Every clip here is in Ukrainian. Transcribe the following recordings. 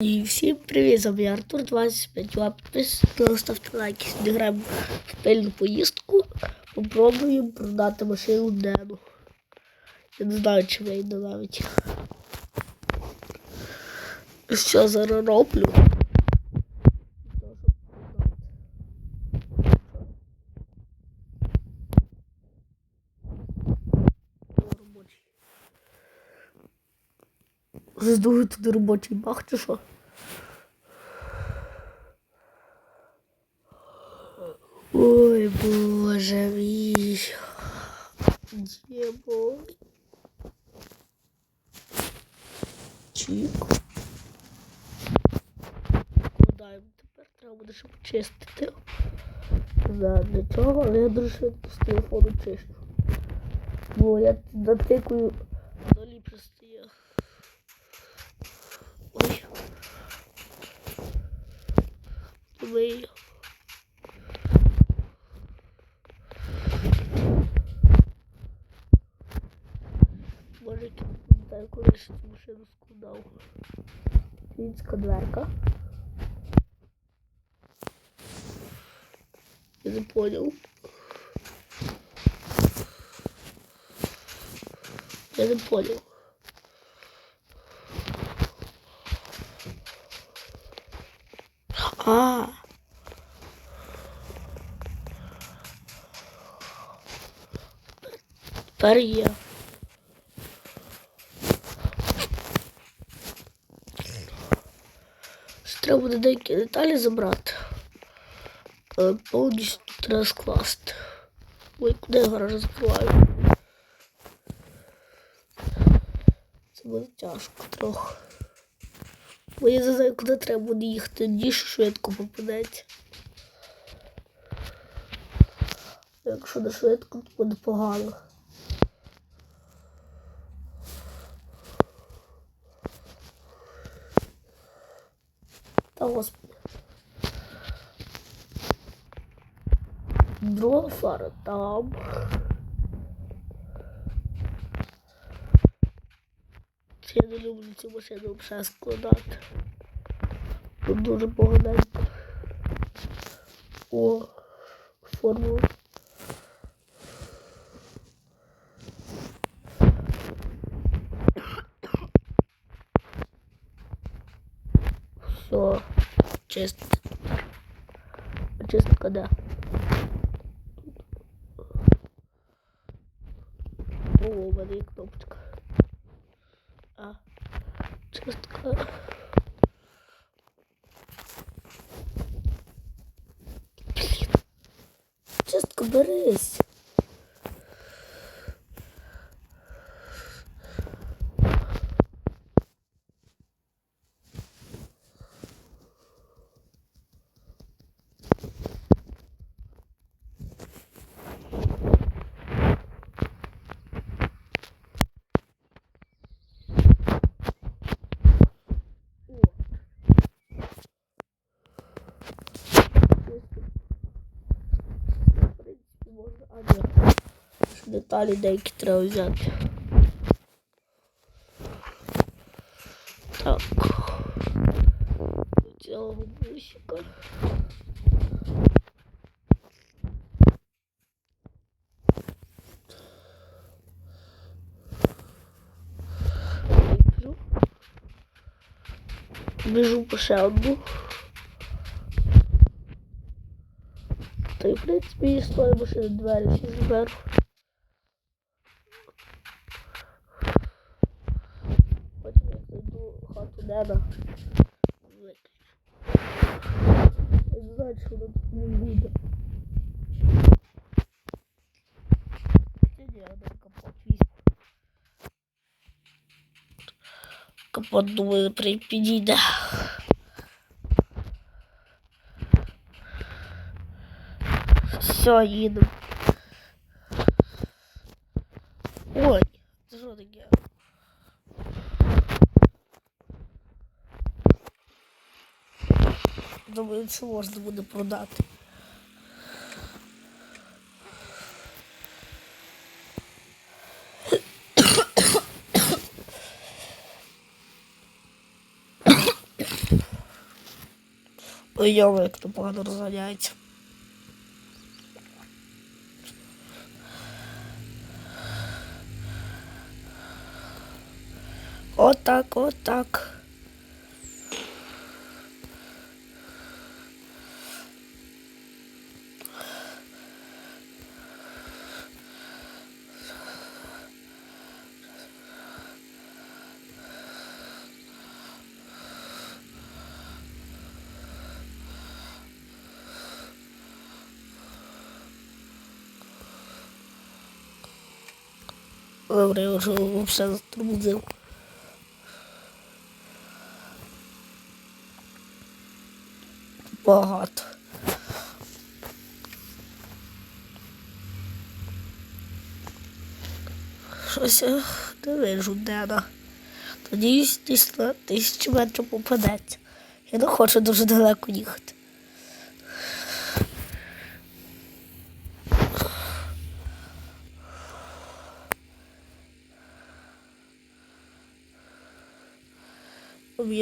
І всім привіт, з вами Артур 25 лап. Ставте лайки, зіграємо граємо в пильну поїздку. Попробуємо продати машину Дену. Я не знаю, чи вийде навіть. Що зараз роблю? Робочий. Здуги туди робочий бах чи що? Ой, боже мій. Де бой? Чік. Складаємо тепер, треба буде ще почистити. Знаю для чого, але я дуже швидко з телефону чищу. Бо я натикую, то ліпше стає. Ой. Думаю. Може, я не знаю, коли ще цю машину складав. Фінська дверка. Я не понял. Я не понял. А. Тепер є. Треба буде деякі деталі забрати. Але повністю треба скласти. Ой, куди я гараж закриваю? Це буде тяжко трохи. Бо я не знаю, куди треба буде їхати, ніж швидко попадеться. Якщо не швидко, то буде погано. Та господи. Друга фара там. Я не люблю цю машину вже складати. Тут дуже поганенько. О, формула. Все, чисто. Чистка, да. О, у мене є кнопочка. А, чистка. Блін. Чистка, берись. О. В принципі, можна, а ні. Ще Деталі деякі треба взяти. Так. Цього бусика. Біжу. По ще. Та й в принципі свої машини двері всі заберу. Потім я зайду в хату Неда. Виключу. Я не знаю, що вона тут не буде. Хоча ні, я на капот візьму. Капот, думаю, при- підійде. Все, їду. Ой, це що таке? Думаю, це можна буде продати. Ой, йома, як непогано розганяється. Отак, отак. Добре, я вже все затормозив. Багато. Щось я не вижу, Дена. Надіюсь, десь на метрів попадеться. Я не хочу дуже далеко їхати.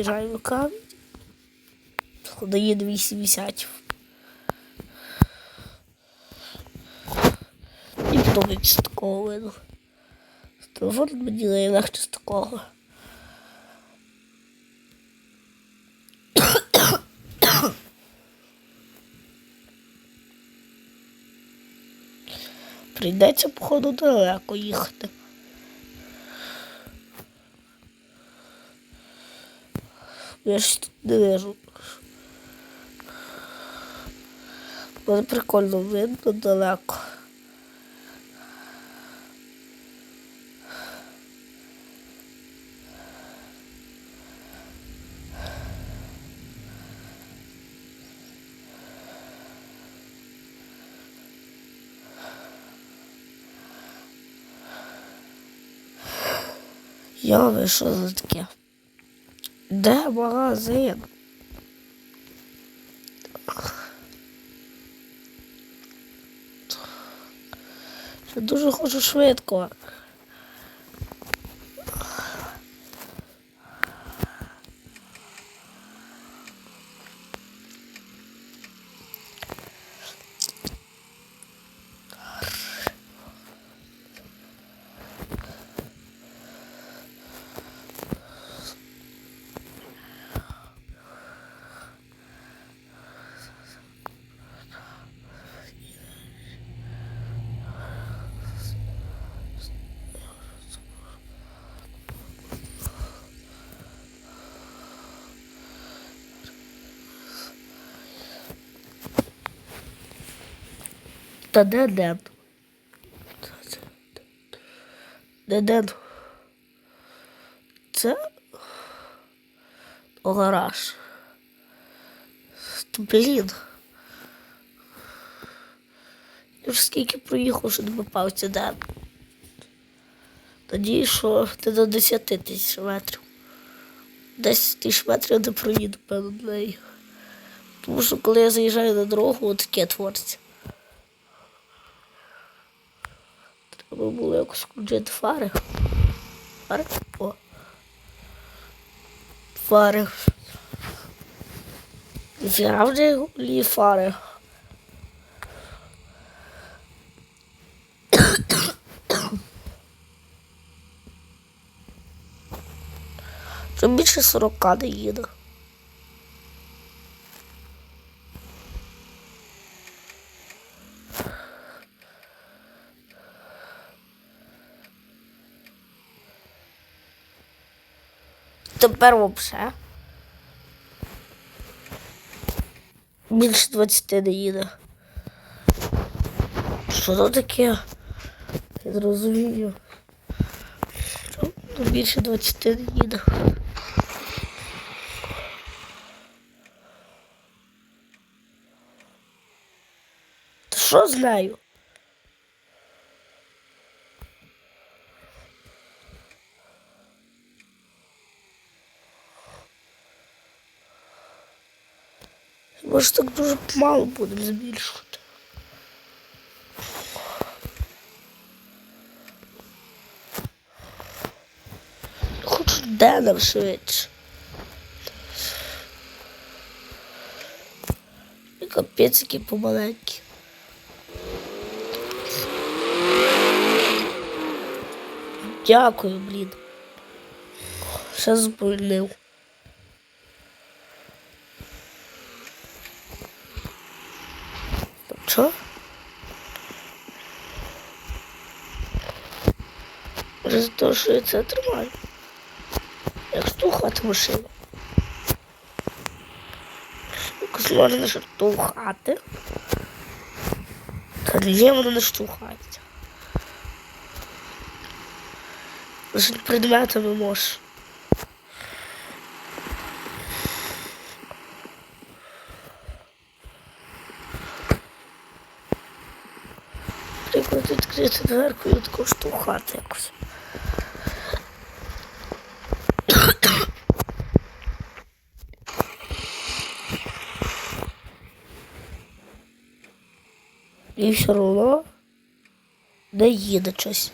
Об'їжджаємо камінь. Дає 280. І потім з такого виду. Телефон мені найлегше з такого. Прийдеться, походу, далеко їхати. Я ж тут не вижу. Буде прикольно видно далеко. Йове, що за таке? Де магазин? Я дуже хочу швидко. Та де Ден? Де? Це гараж. Блін. Я ж скільки проїхав, що не попався Ден. Надіюсь, що ти до 10 тисяч метрів. 10 тисяч метрів не проїду, певно, нею. Тому що коли я заїжджаю на дорогу, от таке твориться. Треба було якось включити фари. Фари? О. Фари. Вже гулі фари. Вже більше 40 не їде. Тепер вообще. Більше 20 не їде. Що це таке? Я не розумію. Ну, більше 20 не їде. Що з Може так дуже мало будемо збільшувати. Хочу Дена швидше. Капець, які помаленькі. Дякую, блін. Ще збольнив. Що? Може за те, що я це тримаю. Як штовхати машину. Якось можна штовхати. Та ні, воно не штовхається. Лише предметами можеш. Відкрити дверку і таку штовхати якось. І все одно не їде щось.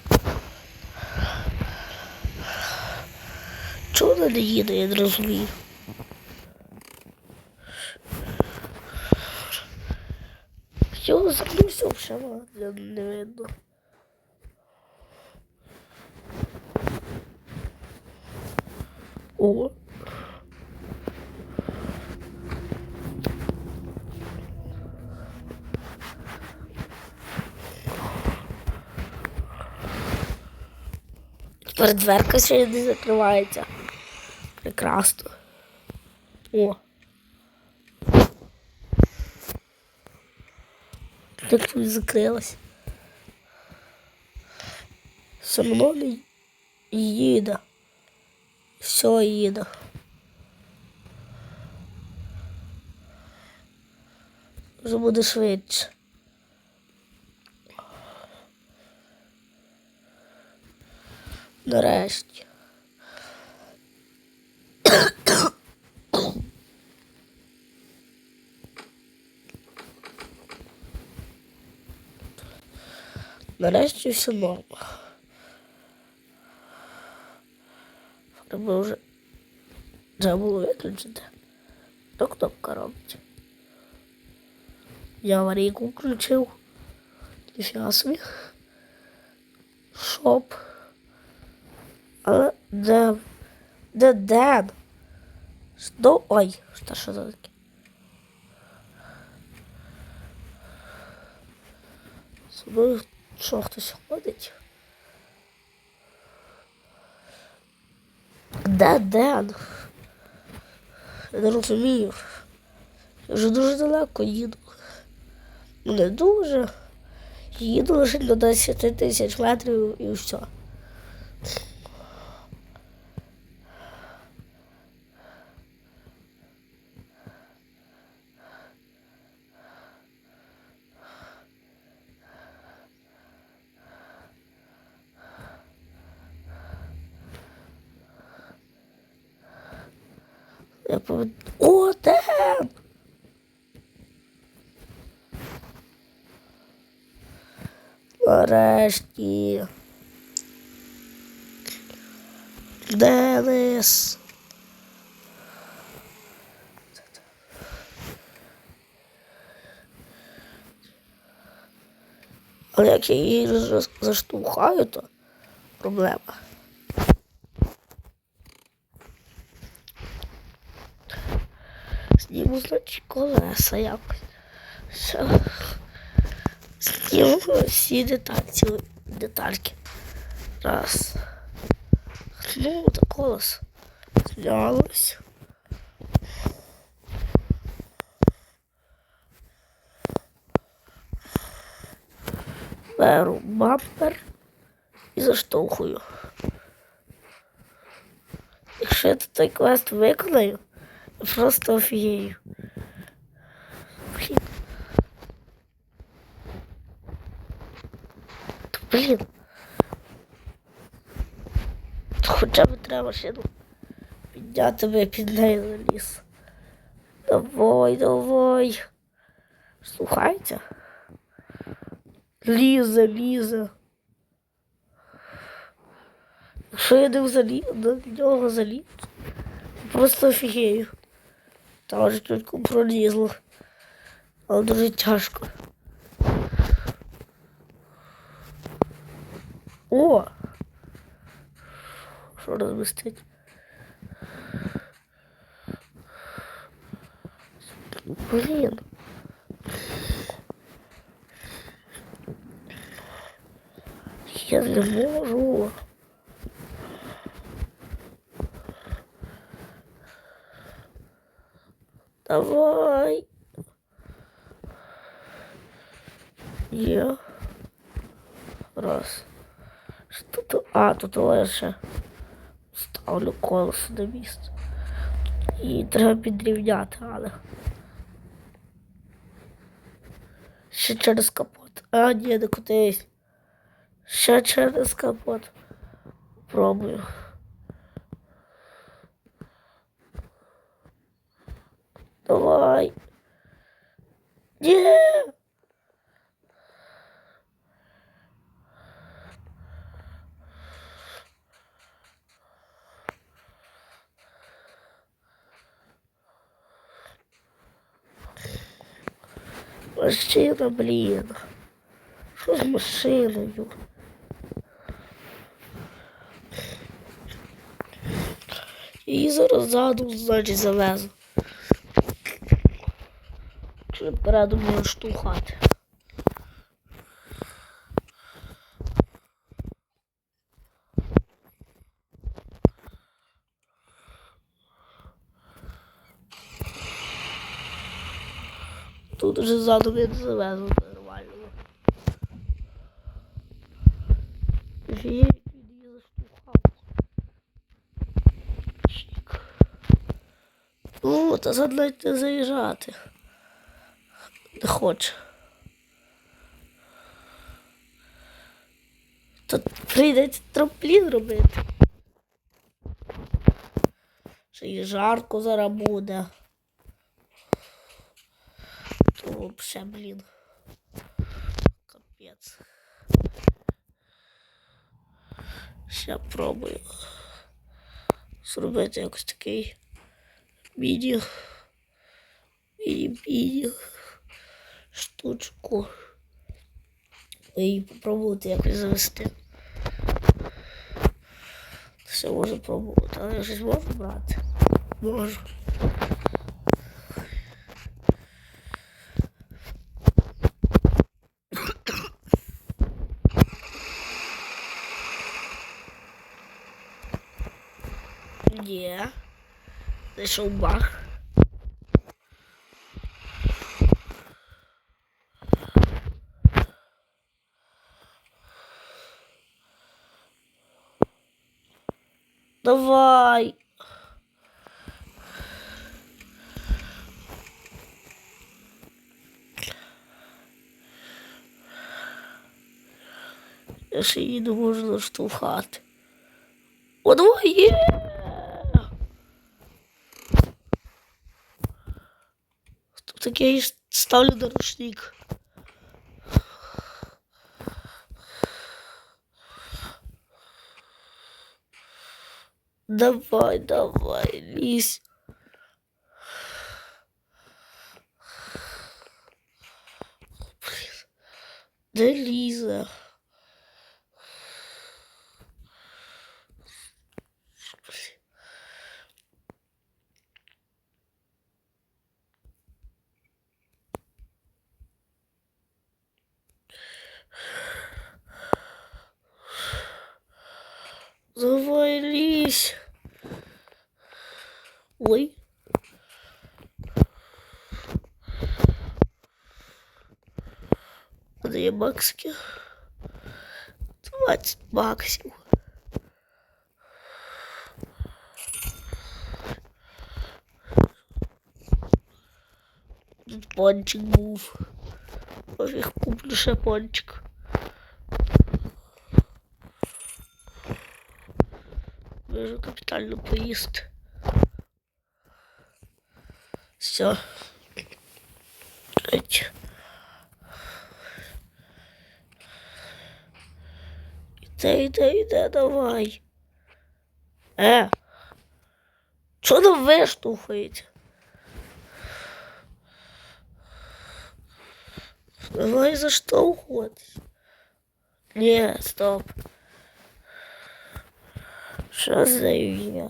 Чого вона не їде, я не розумію. Все, забувся вже не видно. О. Тепер дверка ще не закривається. Прекрасно. О. Тут закрилась. Все одно не їде. Все їде. Вже буде швидше. Нарешті. Нарешті все норм. Треба вже треба було виключити. То кнопка робить. Я аварійку включив. Ніфіга собі. Шоп. Але де. Де Ден? Що? Ой, що що це таке? Собою що хтось ходить? Де Ден? Я не розумію. Я вже дуже далеко їду. Не дуже. Їду лише до 10 тисяч метрів і все. Я повед... О, Ден! Нарешті. Денис. Але як я її заштовхаю, то проблема. Зніму, значить, колеса якось. Все. Зніму всі детальці, детальки. Раз. Ну, та колес. Знялось. Беру бампер і заштовхую. Якщо я той квест виконаю, просто офігею. Блін. Блін. Хоча б треба машину підняти би під нею заліз. Давай, давай. Слухайте. Лізе, лізе. Якщо я не заліз, до нього заліз, просто офігею. Там вже тільки пролізло. Але дуже тяжко. О! Що розмістить? Блін. Я не можу. Давай. Є. Раз. Що тут? А, тут лише ставлю колесо на місце. І треба підрівняти, але. Ще через капот. А, ні, не кудись. Ще через капот. Пробую. Давай. Ні. Машина, блін. Що з машиною? Її зараз ззаду, значить, завезу. Можу штовхати. Тут вже ззаду нормально. Він її заштовхав. Чик. Ну, та зад навіть заїжджати. Не хоче. Тут прийдеться трамплін робити. Ще й жарко зараз буде. То вообще, блін. Капець. Ще пробую. Зробити якось такий міні. Міні-міні. Штучку. І попробувати якось завести. Все можу пробувати, але я щось можу брати. Можу. Ні. Знайшов баг. Давай. Я ще її не можу наштовхати. О, давай є! Тут такий ж ставлю на Давай, давай, лізь. Де Ліза? Дві бакски. 20 баксів. Тут пончик був. Може їх куплю ще пончик. Можу капітально поїсти. Все. Іде, іде, іде, давай. Е. Чого там виштовхується? Давай заштовхуватись. Ні, стоп. Що за я?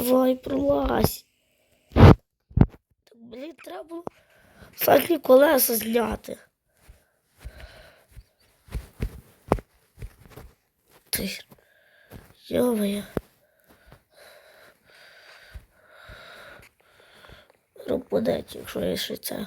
Давай, пролазь. Блін, треба задні колеса зняти. Ти. ж, Йо-моє. Пропадеть, якщо є ще це.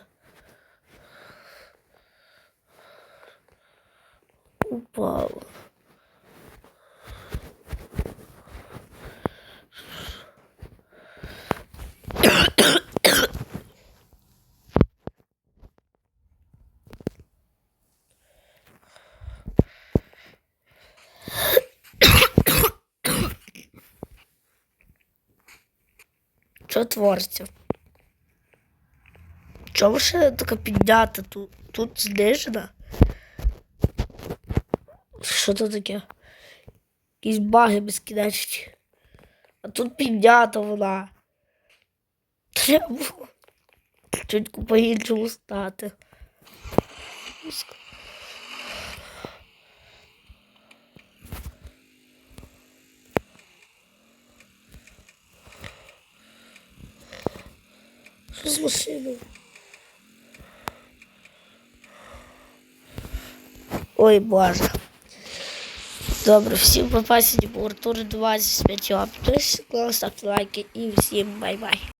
Твориться? Чому ще така піднята тут? Тут знижена? Що це таке? Якісь баги безкінечні. А тут піднята вона. Треба чуть по-іншому стати. З машиною? Ой, боже. Добре, всім попасені був Артур 25 Підписуйтесь, ставте лайки і всім бай-бай.